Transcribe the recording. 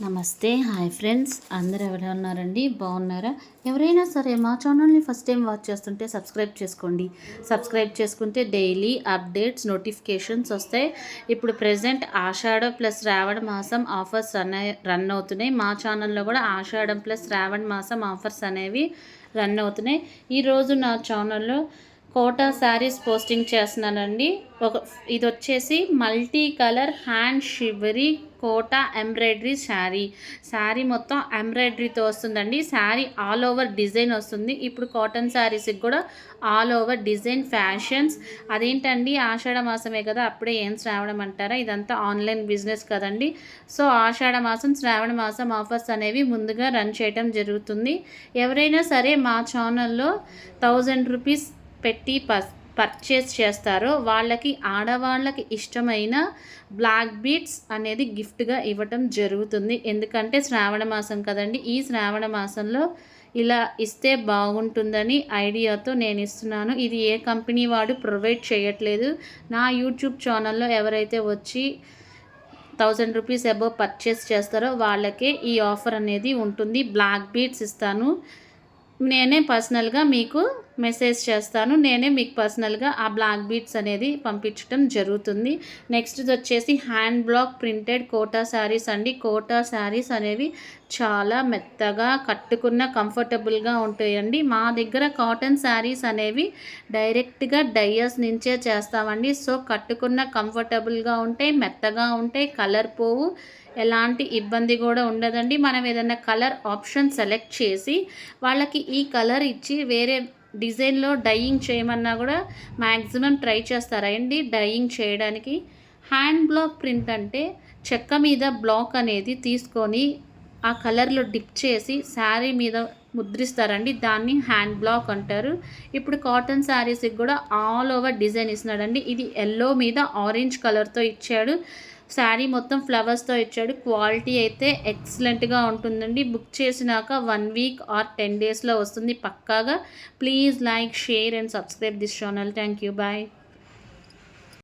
నమస్తే hi friends. అందరు ఎవరు ఉన్నారండి? బాగున్నారా? ఎవరైనా సరే మా ఛానల్ని ఫస్ట్ టైం వాచ్ చేస్తుంటే సబ్స్క్రైబ్ చేసుకోండి. సబ్స్క్రైబ్ చేసుకుంటే డైలీ అప్డేట్స్ నోటిఫికేషన్స్ వస్తాయి. ఇప్పుడు ప్రజెంట్ ఆషాఢ ప్లస్ శ్రావణ మాసం ఆఫర్స్ అనే రన్ అవుతున్నాయి. మా ఛానల్లో కూడా ఆషాఢం ప్లస్ శ్రావణ మాసం ఆఫర్స్ అనేవి రన్ అవుతున్నాయి. ఈరోజు నా ఛానల్లో కోటా శారీస్ పోస్టింగ్ చేస్తున్నానండి. ఒక ఇది వచ్చేసి మల్టీ కలర్ హ్యాండ్ షివరీ కోటా ఎంబ్రాయిడరీ శారీ. శారీ మొత్తం ఎంబ్రాయిడరీతో వస్తుందండి. శారీ ఆల్ ఓవర్ డిజైన్ వస్తుంది. ఇప్పుడు కాటన్ శారీస్కి కూడా ఆల్ ఓవర్ డిజైన్ ఫ్యాషన్స్. అదేంటండి? ఆషాఢ మాసమే కదా అప్పుడే ఏం శ్రావణం అంటారా? ఇదంతా ఆన్లైన్ బిజినెస్ కదండి. సో ఆషాఢ మాసం శ్రావణ మాసం ఆఫర్స్ అనేవి ముందుగా రన్ చేయడం జరుగుతుంది. ఎవరైనా సరే మా ఛానల్లో థౌజండ్ రూపీస్ పెట్టి పర్చేస్ చేస్తారో వాళ్ళకి ఆడవాళ్ళకి ఇష్టమైన బ్లాక్ బీట్స్ అనేది గిఫ్ట్గా ఇవ్వటం జరుగుతుంది. ఎందుకంటే శ్రావణ మాసం కదండి ఈ శ్రావణ మాసంలో ఇలా ఇస్తే బాగుంటుందని ఐడియాతో నేను ఇస్తున్నాను. ఇది ఏ కంపెనీ వాడు ప్రొవైడ్ చేయట్లేదు. నా యూట్యూబ్ ఛానల్లో ఎవరైతే వచ్చి థౌజండ్ రూపీస్ అబోవ్ పర్చేస్ చేస్తారో వాళ్ళకే ఈ ఆఫర్ అనేది ఉంటుంది. బ్లాక్ బీట్స్ ఇస్తాను. నేనే పర్సనల్గా మీకు మెసేజ్ చేస్తాను. నేనే మీకు పర్సనల్గా ఆ బ్లాక్ బీట్స్ అనేది పంపించడం జరుగుతుంది. నెక్స్ట్ వచ్చేసి hand block printed Kota saris అండి. కోటా శారీస్ అనేవి చాలా మెత్తగా కట్టుకున్న కంఫర్టబుల్గా ఉంటాయండి. మా దగ్గర కాటన్ శారీస్ అనేవి డైరెక్ట్గా డయ్యర్స్ నుంచే చేస్తామండి. సో కట్టుకున్న కంఫర్టబుల్గా ఉంటాయి మెత్తగా ఉంటాయి కలర్ పోవు. ఎలాంటి ఇబ్బంది కూడా ఉండదండి. మనం ఏదైనా కలర్ ఆప్షన్ సెలెక్ట్ చేసి వాళ్ళకి ఈ కలర్ ఇచ్చి వేరే డిజైన్లో డయింగ్ చేయమన్నా కూడా మ్యాక్సిమం ట్రై చేస్తారండి డయింగ్ చేయడానికి హ్యాండ్ బ్లాక్ ప్రింట్ అంటే చెక్క మీద బ్లాక్ అనేది తీసుకొని ఆ కలర్లో డిప్ చేసి శారీ మీద ముద్రిస్తారండి. దాన్ని హ్యాండ్ బ్లాక్ అంటారు. ఇప్పుడు కాటన్ శారీస్కి కూడా ఆల్ ఓవర్ డిజైన్ ఇస్తున్నాడండి. ఇది ఎల్లో మీద ఆరెంజ్ కలర్తో ఇచ్చాడు. శారీ మొత్తం ఫ్లవర్స్తో ఇచ్చాడు. క్వాలిటీ అయితే ఎక్సలెంట్గా ఉంటుందండి. బుక్ చేసినాక వన్ వీక్ ఆర్ టెన్ డేస్లో వస్తుంది పక్కాగా. Please like share and subscribe this channel. Thank you bye.